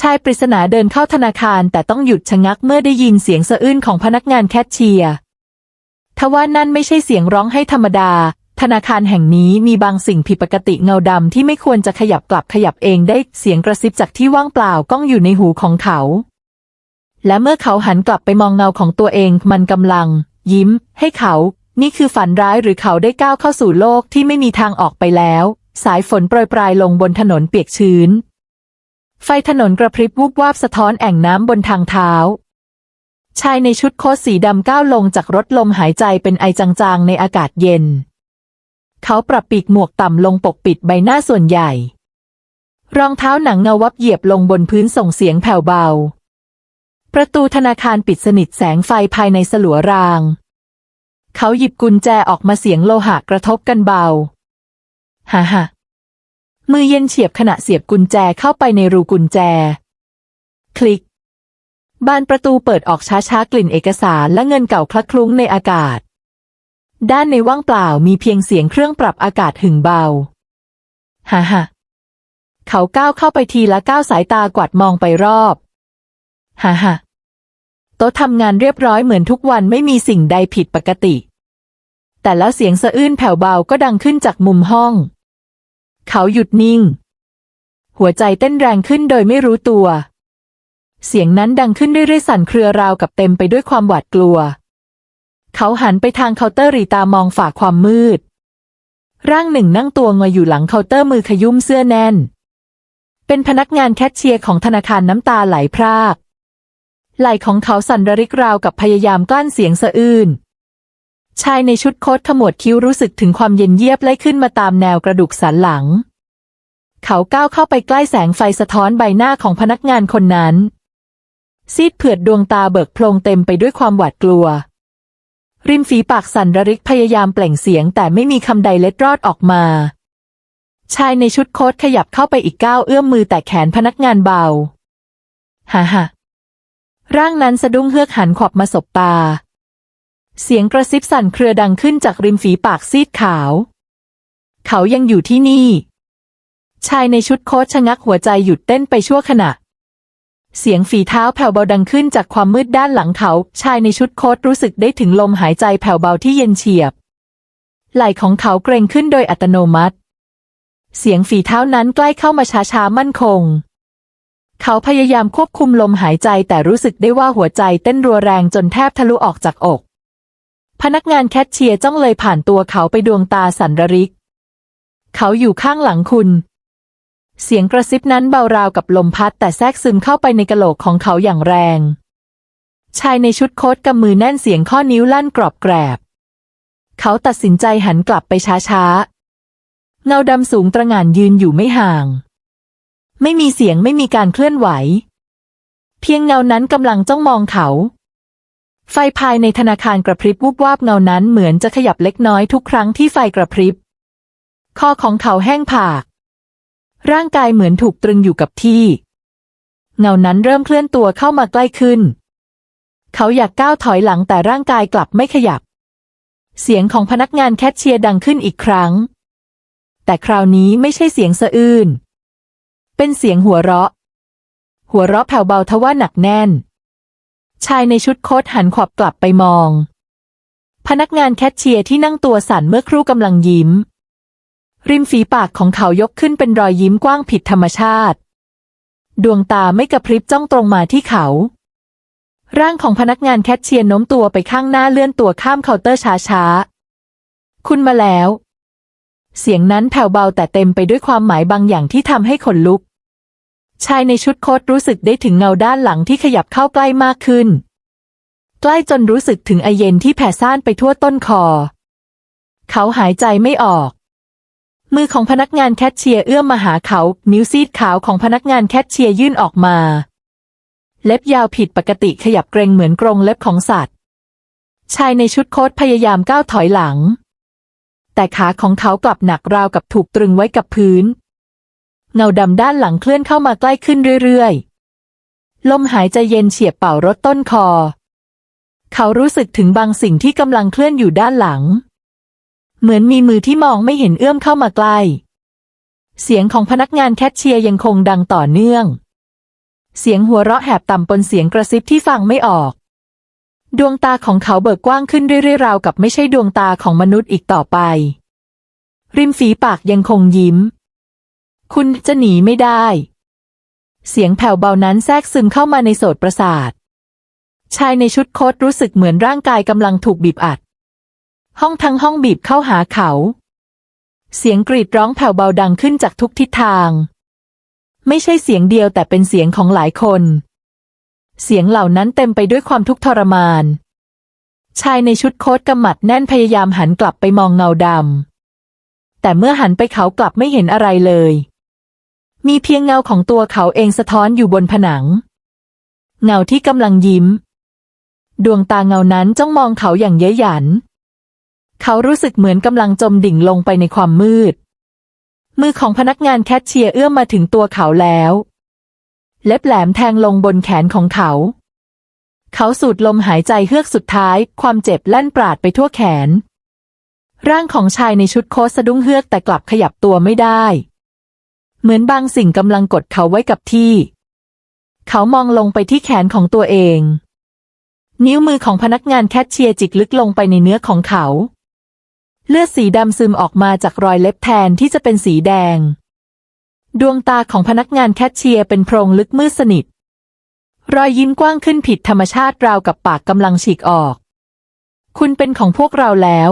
ชายปริศนาเดินเข้าธนาคารแต่ต้องหยุดชะงักเมื่อได้ยินเสียงสะอื้นของพนักงานแคชเชียร์ทว่านั่นไม่ใช่เสียงร้องให้ธรรมดา ธนาคารแห่งนี้มีบางสิ่งผิดปกติเงาดำที่ไม่ควรจะขยับกลับขยับเองได้เสียงกระซิบจากที่ว่างเปล่าก้องอยู่ในหูของเขา และเมื่อเขาหันกลับไปมองเงาของตัวเองมันกำลัง ยิ้ม ให้เขา นี่คือฝันร้ายหรือเขาได้ก้าวเข้าสู่โลกที่ไม่มีทางออกไปแล้ว สายฝนโปรยปลายลงบนถนนเปียกชื้น ไฟถนนกระพริบวูบวาบสะท้อนแอ่งน้ำบนทางเท้า ชายในชุดโค้ทสีดำก้าวลงจากรถลมหายใจเป็นไอจางๆในอากาศเย็น เขาปรับปีกหมวกต่ำลงปกปิดใบหน้าส่วนใหญ่ รองเท้าหนังเงาวับเหยียบลงบนพื้นส่งเสียงแผ่วเบา ประตูธนาคารปิดสนิทแสงไฟภายในสลัวราง เขาหยิบกุญแจออกมาเสียงโลหะกระทบกันเบา ฮ่าฮ่า มือเย็นเฉียบขณะเสียบกุญแจเข้าไปในรูกุญแจ คลิก บานประตูเปิดออกช้าๆ กลิ่นเอกสารและเงินเก่าคลักคลุ้งในอากาศ ด้านในว่างเปล่ามีเพียงเสียงเครื่องปรับอากาศหึ่งเบาฮ่าฮ่าเขาก้าวเข้าไปทีละก้าวสายตากวาดมองไปรอบฮ่าฮ่าโต๊ะทำงานเรียบร้อยเหมือนทุกวันไม่มีสิ่งใดผิดปกติ แต่แล้วเสียงสะอื้นแผ่วเบาก็ดังขึ้นจากมุมห้อง เขาหยุดนิ่ง หัวใจเต้นแรงขึ้นโดยไม่รู้ตัว เสียงนั้นดังขึ้นเรื่อยๆสั่นเครือราวกับเต็มไปด้วยความหวาดกลัว เขาหันไปทางเคาน์เตอร์รีตามองฝ่าความมืด ร่างหนึ่งนั่งตัวงอยอยู่หลังเคาน์เตอร์มือขยุ่มเสื้อแน่น เป็นพนักงานแคชเชียร์ของธนาคารน้ำตาไหลพรากไหล่ของเขาสั่นระริกราวกับพยายามกลั้นเสียงสะอื้น ชายในชุดโค้ทขมวดคิ้วรู้สึกถึงความเย็นเยียบไล่ขึ้นมาตามแนวกระดูกสันหลัง เขาก้าวเข้าไปใกล้แสงไฟสะท้อนใบหน้าของพนักงานคนนั้น ซีดเผือดดวงตาเบิกโพลงเต็มไปด้วยความหวาดกลัว ริมฝีปากสั่นระริกพยายามเปล่งเสียงแต่ไม่มีคำใดเล็ดรอดออกมา ชายในชุดโค้ทขยับเข้าไปอีกก้าวเอื้อมมือแตะแขนพนักงานเบา ฮ่าฮ่าร่างนั้นสะดุ้งเฮือกหันขวับมาสบตา เสียงกระซิบสั่นเครือดังขึ้นจากริมฝีปากซีดขาว เขายังอยู่ที่นี่ ชายในชุดโค้ทชะงักหัวใจหยุดเต้นไปชั่วขณะ เสียงฝีเท้าแผ่วเบาดังขึ้นจากความมืดด้านหลังเขา ชายในชุดโค้ทรู้สึกได้ถึงลมหายใจแผ่วเบาที่เย็นเฉียบ ไหล่ของเขาเกรงขึ้นโดยอัตโนมัติ เสียงฝีเท้านั้นใกล้เข้ามาช้าๆมั่นคงเขาพยายามควบคุมลมหายใจแต่รู้สึกได้ว่าหัวใจเต้นรัวแรงจนแทบทะลุออกจากอก พนักงานแคชเชียร์จ้องเลยผ่านตัวเขาไปดวงตาสันระริก เขาอยู่ข้างหลังคุณ เสียงกระซิบนั้นเบาราวกับลมพัดแต่แทรกซึมเข้าไปในกะโหลกของเขาอย่างแรง ชายในชุดโค้ทกำมือแน่นเสียงข้อนิ้วลั่นกรอบแกรบ เขาตัดสินใจหันกลับไปช้าๆ เงาดำสูงตระหง่านยืนอยู่ไม่ห่าง ไม่มีเสียงไม่มีการเคลื่อนไหว เพียงเงานั้นกำลังจ้องมองเขา ไฟภายในธนาคารกระพริบวูบวาบเงานั้นเหมือนจะขยับเล็กน้อยทุกครั้งที่ไฟกระพริบ คอของเขาแห้งผาก ร่างกายเหมือนถูกตรึงอยู่กับที่ เงานั้นเริ่มเคลื่อนตัวเข้ามาใกล้ขึ้น เขาอยากก้าวถอยหลังแต่ร่างกายกลับไม่ขยับ เสียงของพนักงานแคชเชียร์ดังขึ้นอีกครั้ง แต่คราวนี้ไม่ใช่เสียงสะอื้น เป็นเสียงหัวเราะ หัวเราะแผ่วเบาทว่าหนักแน่น ชายในชุดโค้ทหันขวับกลับไปมอง พนักงานแคชเชียร์ที่นั่งตัวสั่นเมื่อครู่กำลังยิ้ม ริมฝีปากของเขายกขึ้นเป็นรอยยิ้มกว้างผิดธรรมชาติ ดวงตาไม่กระพริบจ้องตรงมาที่เขา ร่างของพนักงานแคชเชียร์โน้มตัวไปข้างหน้าเลื่อนตัวข้ามเคาน์เตอร์ช้าๆ คุณมาแล้ว เสียงนั้นแผ่วเบาแต่เต็มไปด้วยความหมายบางอย่างที่ทำให้ขนลุก ชายในชุดโค้ทรู้สึกได้ถึงเงาด้านหลังที่ขยับเข้าใกล้มากขึ้น ใกล้จนรู้สึกถึงไอเย็นที่แผ่ซ่านไปทั่วต้นคอ เขาหายใจไม่ออก มือของพนักงานแคชเชียร์เอื้อมมาหาเขา นิ้วซีดขาวของพนักงานแคชเชียร์ยื่นออกมา เล็บยาวผิดปกติขยับเกรงเหมือนกรงเล็บของสัตว์ ชายในชุดโค้ทพยายามก้าวถอยหลังแต่ขาของเขากลับหนักราวกับถูกตรึงไว้กับพื้น เงาดำด้านหลังเคลื่อนเข้ามาใกล้ขึ้นเรื่อยๆ ลมหายใจเย็นเฉียบเป่ารถต้นคอ เขารู้สึกถึงบางสิ่งที่กำลังเคลื่อนอยู่ด้านหลัง เหมือนมีมือที่มองไม่เห็นเอื้อมเข้ามาใกล้ เสียงของพนักงานแคชเชียร์ยังคงดังต่อเนื่อง เสียงหัวเราะแหบต่ำปนเสียงกระซิบที่ฟังไม่ออก ดวงตาของเขาเบิกกว้างขึ้นเรื่อยๆราวกับไม่ใช่ดวงตาของมนุษย์อีกต่อไป ริมฝีปากยังคงยิ้ม คุณจะหนีไม่ได้ เสียงแผ่วเบานั้นแทรกซึมเข้ามาในโสตประสาท ชายในชุดโค้ทรู้สึกเหมือนร่างกายกำลังถูกบีบอัด ห้องทั้งห้องบีบเข้าหาเขา เสียงกรีดร้องแผ่วเบาดังขึ้นจากทุกทิศทาง ไม่ใช่เสียงเดียวแต่เป็นเสียงของหลายคน เสียงเหล่านั้นเต็มไปด้วยความทุกข์ทรมาน ชายในชุดโค้ทกำหมัดแน่นพยายามหันกลับไปมองเงาดำแต่เมื่อหันไปเขากลับไม่เห็นอะไรเลย มีเพียงเงาของตัวเขาเองสะท้อนอยู่บนผนัง เงาที่กำลังยิ้ม ดวงตาเงานั้นจ้องมองเขาอย่างเย้ยหยัน เขารู้สึกเหมือนกำลังจมดิ่งลงไปในความมืด มือของพนักงานแคชเชียร์เอื้อมมาถึงตัวเขาแล้ว เล็บแหลมแทงลงบนแขนของเขา เขาสูดลมหายใจเฮือกสุดท้าย ความเจ็บแล่นปราดไปทั่วแขน ร่างของชายในชุดโค้ทสะดุ้งเฮือกแต่กลับขยับตัวไม่ได้ เหมือนบางสิ่งกำลังกดเขาไว้กับที่ เขามองลงไปที่แขนของตัวเอง นิ้วมือของพนักงานแคชเชียร์จิกลึกลงไปในเนื้อของเขา เลือดสีดำซึมออกมาจากรอยเล็บแทนที่จะเป็นสีแดง ดวงตาของพนักงานแคชเชียร์เป็นโพรงลึกมืดสนิท รอยยิ้มกว้างขึ้นผิดธรรมชาติราวกับปากกำลังฉีกออก คุณเป็นของพวกเราแล้ว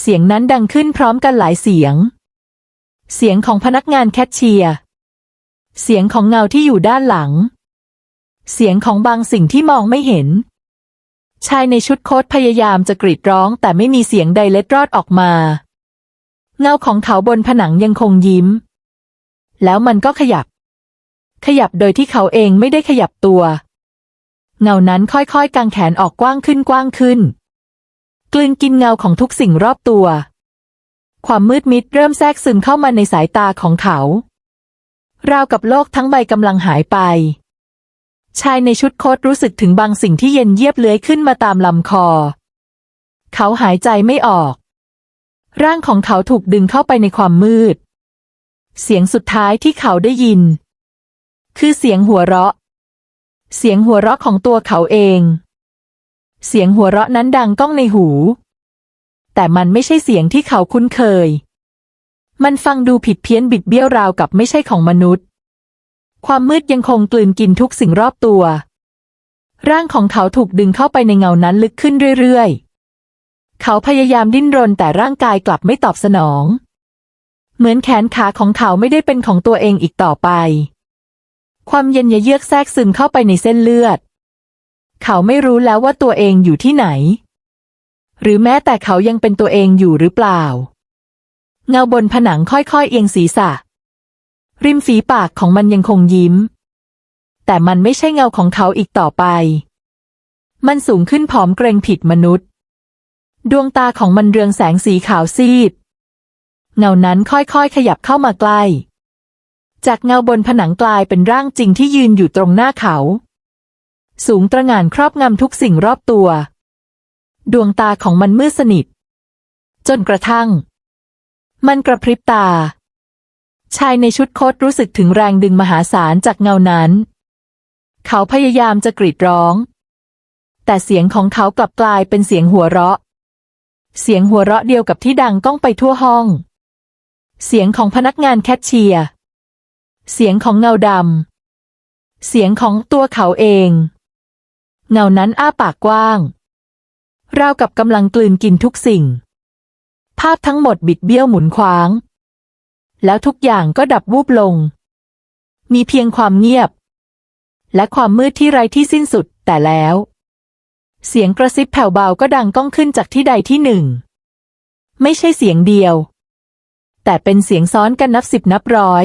เสียงนั้นดังขึ้นพร้อมกันหลายเสียง เสียงของพนักงานแคชเชียร์ เสียงของเงาที่อยู่ด้านหลัง เสียงของบางสิ่งที่มองไม่เห็น ชายในชุดโค้ทพยายามจะกรีดร้องแต่ไม่มีเสียงใดเล็ดรอดออกมา เงาของเขาบนผนังยังคงยิ้ม แล้วมันก็ขยับ ขยับโดยที่เขาเองไม่ได้ขยับตัว เงานั้นค่อยๆกางแขนออกกว้างขึ้นกว้างขึ้น กลืนกินเงาของทุกสิ่งรอบตัว ความมืดมิดเริ่มแทรกซึมเข้ามาในสายตาของเขา ราวกับโลกทั้งใบกำลังหายไป ชายในชุดโค้ทรู้สึกถึงบางสิ่งที่เย็นเยียบเลื้อยขึ้นมาตามลำคอ เขาหายใจไม่ออก ร่างของเขาถูกดึงเข้าไปในความมืด เสียงสุดท้ายที่เขาได้ยิน คือเสียงหัวเราะ เสียงหัวเราะของตัวเขาเอง เสียงหัวเราะนั้นดังก้องในหู แต่มันไม่ใช่เสียงที่เขาคุ้นเคย มันฟังดูผิดเพี้ยนบิดเบี้ยวราวกับไม่ใช่ของมนุษย์ ความมืดยังคงกลืนกินทุกสิ่งรอบตัว ร่างของเขาถูกดึงเข้าไปในเงานั้นลึกขึ้นเรื่อยๆ เขาพยายามดิ้นรนแต่ร่างกายกลับไม่ตอบสนอง เหมือนแขนขาของเขาไม่ได้เป็นของตัวเองอีกต่อไป ความเย็นยเยือกแทรกซึมเข้าไปในเส้นเลือด เขาไม่รู้แล้วว่าตัวเองอยู่ที่ไหน หรือแม้แต่เขายังเป็นตัวเองอยู่หรือเปล่า เงาบนผนังค่อยๆ เอียงศีรษะ ริมฝีปากของมันยังคงยิ้ม แต่มันไม่ใช่เงาของเขาอีกต่อไป มันสูงขึ้นผอมเกรงผิดมนุษย์ ดวงตาของมันเรืองแสงสีขาวซีด เงานั้นค่อยๆ ขยับเข้ามาใกล้ จากเงาบนผนังกลายเป็นร่างจริงที่ยืนอยู่ตรงหน้าเขา สูงตระหง่านครอบงำทุกสิ่งรอบตัว ดวงตาของมันมืดสนิท จนกระทั่ง มันกระพริบตา ชายในชุดโค้ทรู้สึกถึงแรงดึงมหาศาลจากเงานั้น เขาพยายามจะกรีดร้อง แต่เสียงของเขากลับกลายเป็นเสียงหัวเราะ เสียงหัวเราะเดียวกับที่ดังก้องไปทั่วห้อง เสียงของพนักงานแคชเชียร์ เสียงของเงาดำ เสียงของตัวเขาเอง เงานั้นอ้าปากกว้าง ราวกับกำลังกลืนกินทุกสิ่ง ภาพทั้งหมดบิดเบี้ยวหมุนคว้าง แล้วทุกอย่างก็ดับวูบลง มีเพียงความเงียบ และความมืดที่ไร้ที่สิ้นสุดแต่แล้ว เสียงกระซิบแผ่วเบาก็ดังก้องขึ้นจากที่ใดที่หนึ่ง ไม่ใช่เสียงเดียว แต่เป็นเสียงซ้อนกันนับสิบนับร้อย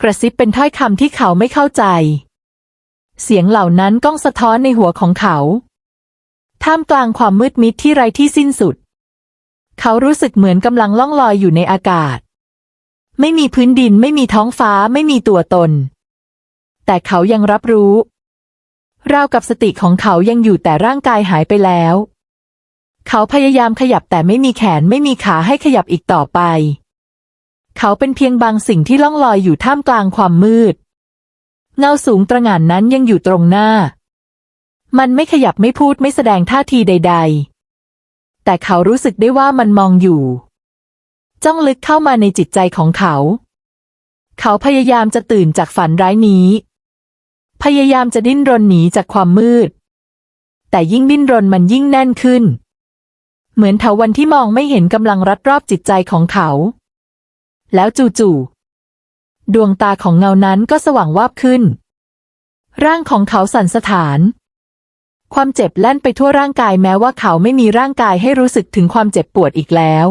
กระซิบเป็นถ้อยคำที่เขาไม่เข้าใจ เสียงเหล่านั้นก้องสะท้อนในหัวของเขา ท่ามกลางความมืดมิดที่ไร้ที่สิ้นสุด เขารู้สึกเหมือนกำลังล่องลอยอยู่ในอากาศ ไม่มีพื้นดินไม่มีท้องฟ้าไม่มีตัวตน แต่เขายังรับรู้ ราวกับสติของเขายังอยู่แต่ร่างกายหายไปแล้ว เขาพยายามขยับแต่ไม่มีแขนไม่มีขาให้ขยับอีกต่อไป เขาเป็นเพียงบางสิ่งที่ล่องลอยอยู่ท่ามกลางความมืด เงาสูงตระหง่านนั้นยังอยู่ตรงหน้า มันไม่ขยับไม่พูดไม่แสดงท่าทีใด ๆ แต่เขารู้สึกได้ว่ามันมองอยู่ จ้องลึกเข้ามาในจิตใจของเขา เขาพยายามจะตื่นจากฝันร้ายนี้ พยายามจะดิ้นรนหนีจากความมืด แต่ยิ่งดิ้นรนมันยิ่งแน่นขึ้น เหมือนเถาวันที่มองไม่เห็นกำลังรัดรอบจิตใจของเขา แล้วจู่ๆดวงตาของเงานั้นก็สว่างวาบขึ้นร่างของเขาสั่นสะท้าน ความเจ็บแล่นไปทั่วร่างกายแม้ว่าเขาไม่มีร่างกายให้รู้สึกถึงความเจ็บปวดอีกแล้ว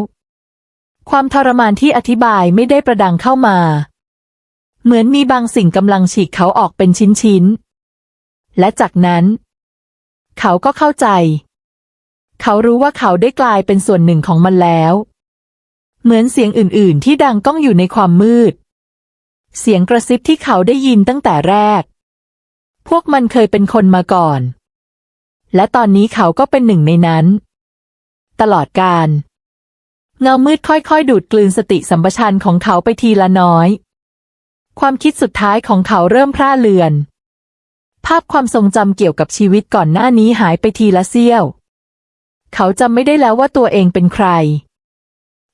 ความทรมานที่อธิบายไม่ได้ประดังเข้ามา เหมือนมีบางสิ่งกำลังฉีกเขาออกเป็นชิ้นๆ และจากนั้น เขาก็เข้าใจ เขารู้ว่าเขาได้กลายเป็นส่วนหนึ่งของมันแล้ว เหมือนเสียงอื่นๆ ที่ดังก้องอยู่ในความมืด เสียงกระซิบที่เขาได้ยินตั้งแต่แรก พวกมันเคยเป็นคนมาก่อน และตอนนี้เขาก็เป็นหนึ่งในนั้น ตลอดการ เงามืดค่อยๆ ดูดกลืนสติสัมปชัญญะของเขาไปทีละน้อย ความคิดสุดท้ายของเขาเริ่มพร่าเลือน ภาพความทรงจำเกี่ยวกับชีวิตก่อนหน้านี้หายไปทีละเสี้ยว เขาจำไม่ได้แล้วว่าตัวเองเป็นใคร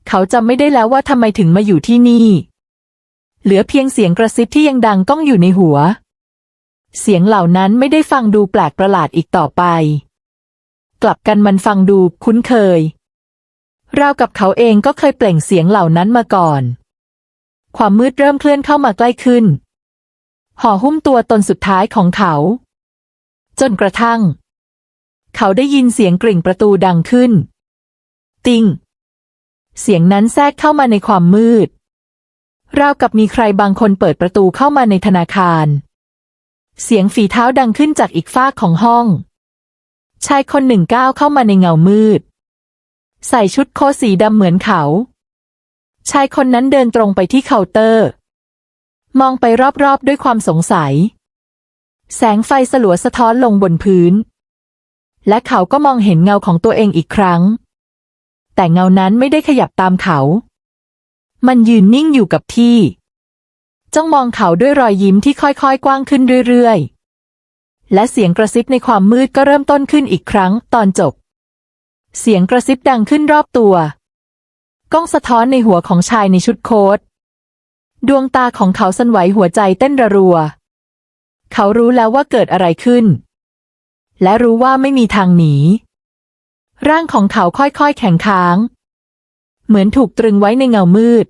เขาจำไม่ได้แล้วว่าทำไมถึงมาอยู่ที่นี่ เหลือเพียงเสียงกระซิบที่ยังดังก้องอยู่ในหัว เสียงเหล่านั้นไม่ได้ฟังดูแปลกประหลาดอีกต่อไป กลับกันมันฟังดูคุ้นเคย ราวกับเขาเองก็เคยเปล่งเสียงเหล่านั้นมาก่อน ความมืดเริ่มเคลื่อนเข้ามาใกล้ขึ้น ห่อหุ้มตัวตนสุดท้ายของเขา จนกระทั่ง เขาได้ยินเสียงกริ่งประตูดังขึ้น ติงเสียงนั้นแทรกเข้ามาในความมืด ราวกับมีใครบางคนเปิดประตูเข้ามาในธนาคาร เสียงฝีเท้าดังขึ้นจากอีกฟากของห้อง ชายคนหนึ่งก้าวเข้ามาในเงามืด ใส่ชุดโค้ทสีดำเหมือนเขา ชายคนนั้นเดินตรงไปที่เคาน์เตอร์ มองไปรอบๆด้วยความสงสัย แสงไฟสลัวสะท้อนลงบนพื้น และเขาก็มองเห็นเงาของตัวเองอีกครั้ง แต่เงานั้นไม่ได้ขยับตามเขา มันยืนนิ่งอยู่กับที่ จ้องมองเขาด้วยรอยยิ้มที่ค่อยๆ กว้างขึ้นเรื่อยๆ และเสียงกระซิบในความมืดก็เริ่มต้นขึ้นอีกครั้งตอนจบ เสียงกระซิบดังขึ้นรอบตัวกล้องสะท้อนในหัวของชายในชุดโค้ทดวงตาของเขาสั่นไหวหัวใจเต้นระรัว เขารู้แล้วว่าเกิดอะไรขึ้น และรู้ว่าไม่มีทางหนี ร่างของเขาค่อยๆ แข็งค้าง เหมือนถูกตรึงไว้ในเงามืด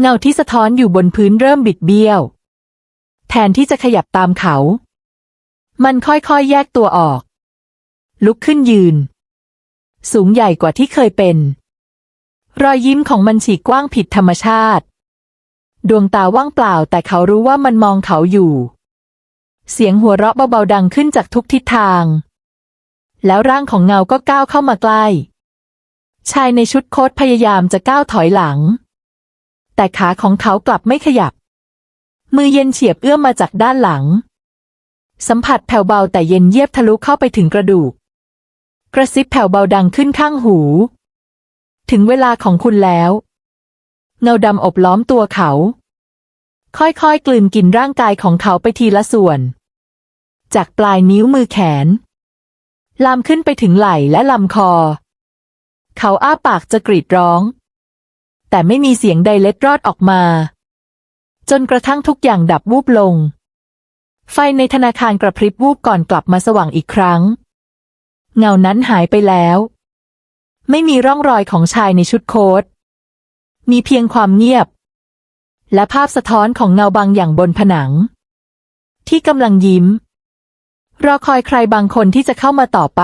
เงาที่สะท้อนอยู่บนพื้นเริ่มบิดเบี้ยว แทนที่จะขยับตามเขา มันค่อยๆแยกตัวออก ลุกขึ้นยืน สูงใหญ่กว่าที่เคยเป็น รอยยิ้มของมันฉีกกว้างผิดธรรมชาติ ดวงตาว่างเปล่าแต่เขารู้ว่ามันมองเขาอยู่ เสียงหัวเราะเบาๆดังขึ้นจากทุกทิศทาง แล้วร่างของเงาก็ก้าวเข้ามาใกล้ ชายในชุดโค้ทพยายามจะก้าวถอยหลัง แต่ขาของเขากลับไม่ขยับ มือเย็นเฉียบเอื้อมมาจากด้านหลัง สัมผัสแผ่วเบาแต่เย็นเยียบทะลุเข้าไปถึงกระดูก กระซิบแผ่วเบาดังขึ้นข้างหู ถึงเวลาของคุณแล้ว เงาดำอบล้อมตัวเขา ค่อยๆ กลืนกินร่างกายของเขาไปทีละส่วน จากปลายนิ้วมือแขน ลามขึ้นไปถึงไหล่และลำคอ เขาอ้าปากจะกรีดร้อง แต่ไม่มีเสียงใดเล็ดรอดออกมา จนกระทั่งทุกอย่างดับวูบลง ไฟในธนาคารกระพริบวูบก่อนกลับมาสว่างอีกครั้ง เงานั้นหายไปแล้ว ไม่มีร่องรอยของชายในชุดโค้ทมีเพียงความเงียบ และภาพสะท้อนของเงาบางอย่างบนผนัง ที่กำลังยิ้ม รอคอยใครบางคนที่จะเข้ามาต่อไป